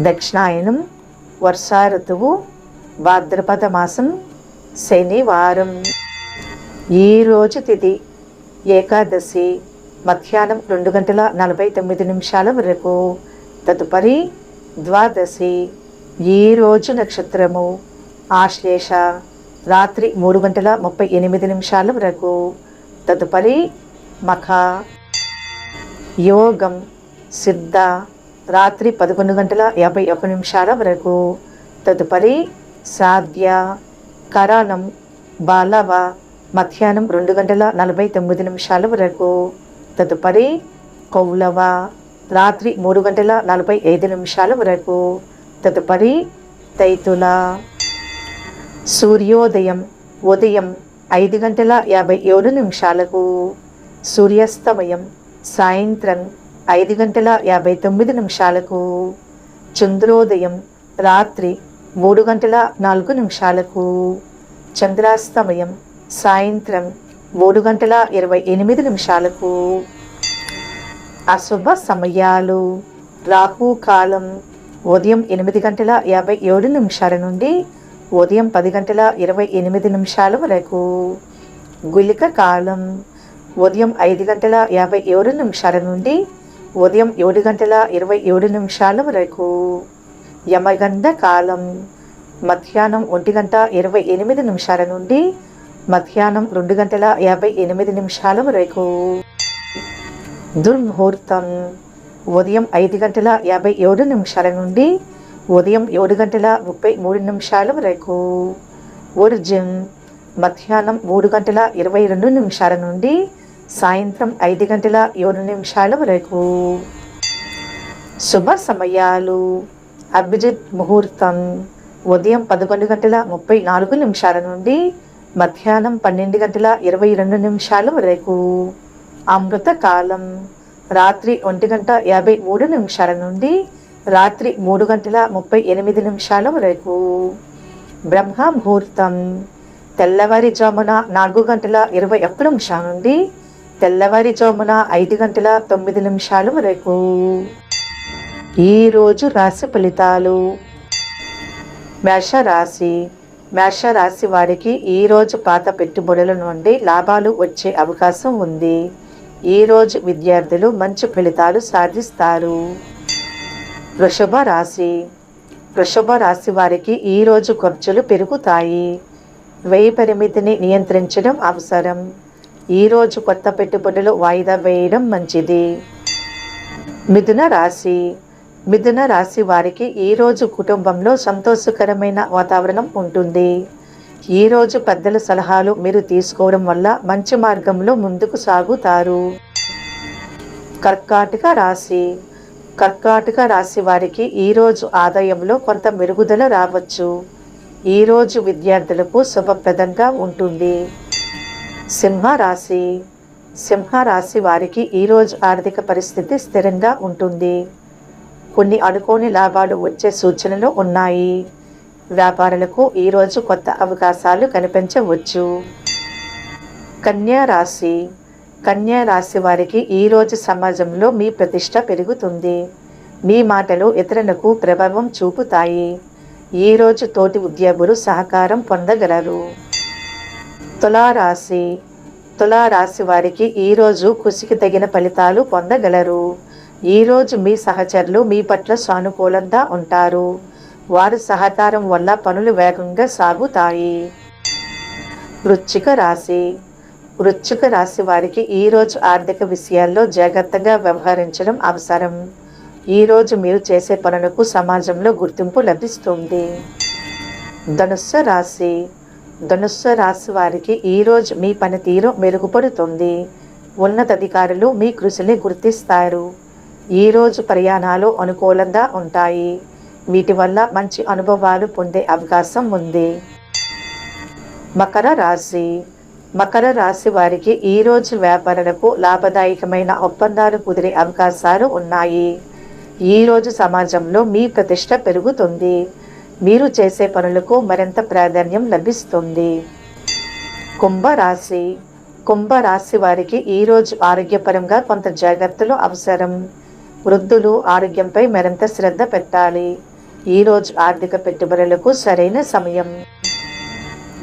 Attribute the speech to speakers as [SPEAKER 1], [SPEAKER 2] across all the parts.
[SPEAKER 1] దక్షిణాయనం వర్షా ఋతువు భాద్రపద మాసం శనివారం. ఈరోజు తిథి ఏకాదశి మధ్యాహ్నం రెండు గంటల నలభై తొమ్మిది నిమిషాల వరకు. తదుపరి ద్వాదశి. ఈరోజు నక్షత్రము ఆశ్లేష రాత్రి మూడు గంటల ముప్పై ఎనిమిది నిమిషాల వరకు. తదుపరి మఖ. యోగం సిద్ధ రాత్రి పదకొండు గంటల యాభై ఒక నిమిషాల వరకు తదుపరి సాధ్య కరణం బాలవ మధ్యాహ్నం రెండు గంటల నలభై తొమ్మిది నిమిషాల వరకు తదుపరి కౌలవ రాత్రి మూడు గంటల నలభై ఐదు నిమిషాల వరకు తదుపరి తైతుల సూర్యోదయం ఉదయం ఐదు గంటల యాభై ఏడు నిమిషాలకు సూర్యాస్తమయం సాయంత్రం ఐదు గంటల యాభై తొమ్మిది నిమిషాలకు చంద్రోదయం రాత్రి మూడు గంటల నాలుగు నిమిషాలకు చంద్రాస్తమయం సాయంత్రం మూడు గంటల ఇరవై ఎనిమిది నిమిషాలకు అశుభ సమయాలు. రాహు కాలం ఉదయం ఎనిమిది గంటల యాభై ఏడు నిమిషాల నుండి ఉదయం పది గంటల ఇరవై ఎనిమిది నిమిషాల వరకు. గులిక కాలం ఉదయం ఐదు గంటల యాభై ఏడు నిమిషాల నుండి ఉదయం ఏడు గంటల ఇరవై ఏడు నిమిషాల వరకు యమగంధ కాలం. మధ్యాహ్నం ఒంటి గంట ఇరవై ఎనిమిది నిమిషాల నుండి మధ్యాహ్నం రెండు గంటల యాభై ఎనిమిది నిమిషాల వరకు. దుర్ముహూర్తం. ఉదయం ఐదు గంటల యాభై ఏడు నిమిషాల నుండి ఉదయం ఏడు గంటల ముప్పై మూడు నిమిషాల వరకు. ఒరిజిన్. మధ్యాహ్నం మూడు గంటల ఇరవై రెండు నిమిషాల నుండి సాయంత్రం ఐదు గంటల ఏడు నిమిషాల వరకు. శుభ సమయాలు. అభిజిత్ ముహూర్తం. ఉదయం పదకొండు గంటల ముప్పై నాలుగు నిమిషాల నుండి మధ్యాహ్నం పన్నెండు గంటల ఇరవై రెండు నిమిషాల వరకు. అమృత కాలం. రాత్రి ఒంటి గంట యాభై మూడు నిమిషాల నుండి రాత్రి మూడు గంటల ముప్పై ఎనిమిది నిమిషాల వరకు. బ్రహ్మ ముహూర్తం. తెల్లవారిజామున నాలుగు గంటల ఇరవై ఒక్క నిమిషాల నుండి తెల్లవారిజామున ఐదు గంటల తొమ్మిది నిమిషాలు వరకు. ఈరోజు రాశి ఫలితాలు. మేషరాశి. మేషరాశి వారికి ఈరోజు పాత పెట్టుబడుల నుండి లాభాలు వచ్చే అవకాశం ఉంది. ఈరోజు విద్యార్థులు మంచి ఫలితాలు సాధిస్తారు. వృషభ రాశి. వృషభ రాశి వారికి ఈరోజు ఖర్చులు పెరుగుతాయి. వ్యయ పరిమితిని నియంత్రించడం అవసరం. ఈరోజు కొత్త పెట్టుబడులు వాయిదా వేయడం మంచిది. మిథున రాశి. మిథున రాశి వారికి ఈరోజు కుటుంబంలో సంతోషకరమైన వాతావరణం ఉంటుంది. ఈరోజు పెద్దల సలహాలు మీరు తీసుకోవడం వల్ల మంచి మార్గంలో ముందుకు సాగుతారు. కర్కాటక రాశి. కర్కాటక రాశి వారికి ఈరోజు ఆదాయంలో కొంత మెరుగుదల రావచ్చు. ఈరోజు విద్యార్థులకు శుభప్రదంగా ఉంటుంది. సింహరాశి. సింహరాశి వారికి ఈరోజు ఆర్థిక పరిస్థితి స్థిరంగా ఉంటుంది. కొన్ని అనుకోని లాభాలు వచ్చే సూచనలు ఉన్నాయి. వ్యాపారులకు ఈరోజు కొత్త అవకాశాలు కనిపించవచ్చు. కన్యా రాశి కన్యా రాశి వారికి ఈరోజు సమాజంలో మీ ప్రతిష్ట పెరుగుతుంది. మీ మాటలు ఇతరులకు ప్రభావం చూపుతాయి. ఈరోజు తోటి ఉద్యోగులు సహకారం పొందగలరు. తులారాశి. తులారాశి వారికి ఈరోజు కృషికి తగిన ఫలితాలు పొందగలరు. ఈరోజు మీ సహచరులు మీ పట్ల సానుకూలంగా ఉంటారు. వారి సహకారం వల్ల పనులు వేగంగా సాగుతాయి. వృశ్చిక రాశి. వృశ్చిక రాశి వారికి ఈరోజు ఆర్థిక విషయాల్లో జాగ్రత్తగా వ్యవహరించడం అవసరం. ఈరోజు మీరు చేసే పనులకు సమాజంలో గుర్తింపు లభిస్తుంది. ధనుస్సు రాశి. ధనుస్సు రాశి వారికి ఈరోజు మీ పనితీరు మెరుగుపడుతుంది. ఉన్నతాధికారులు మీ కృషిని గుర్తిస్తారు. ఈరోజు ప్రయాణాలు అనుకూలంగా ఉంటాయి. వీటి వల్ల మంచి అనుభవాలు పొందే అవకాశం ఉంది. మకర రాశి. మకర రాశి వారికి ఈరోజు వ్యాపారులకు లాభదాయకమైన ఒప్పందాలు కుదిరే అవకాశాలు ఉన్నాయి. ఈరోజు సమాజంలో మీ ప్రతిష్ట పెరుగుతుంది. మీరు చేసే పనులకు మరింత ప్రాధాన్యం లభిస్తుంది. కుంభరాశి. కుంభరాశి వారికి ఈరోజు ఆరోగ్యపరంగా కొంత జాగ్రత్తలు అవసరం. వృద్ధులు ఆరోగ్యంపై మరింత శ్రద్ధ పెట్టాలి. ఈరోజు ఆర్థిక పెట్టుబడులకు సరైన సమయం.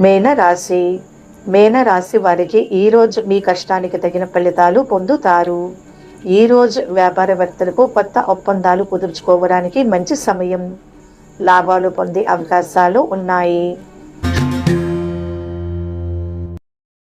[SPEAKER 1] మేన రాశి మేన రాశి వారికి ఈరోజు మీ కష్టానికి తగిన ఫలితాలు పొందుతారు. ఈరోజు వ్యాపారవేత్తలకు కొత్త ఒప్పందాలు కుదుర్చుకోవడానికి మంచి సమయం. లాభాలు పొందే అవకాశాలు ఉన్నాయి.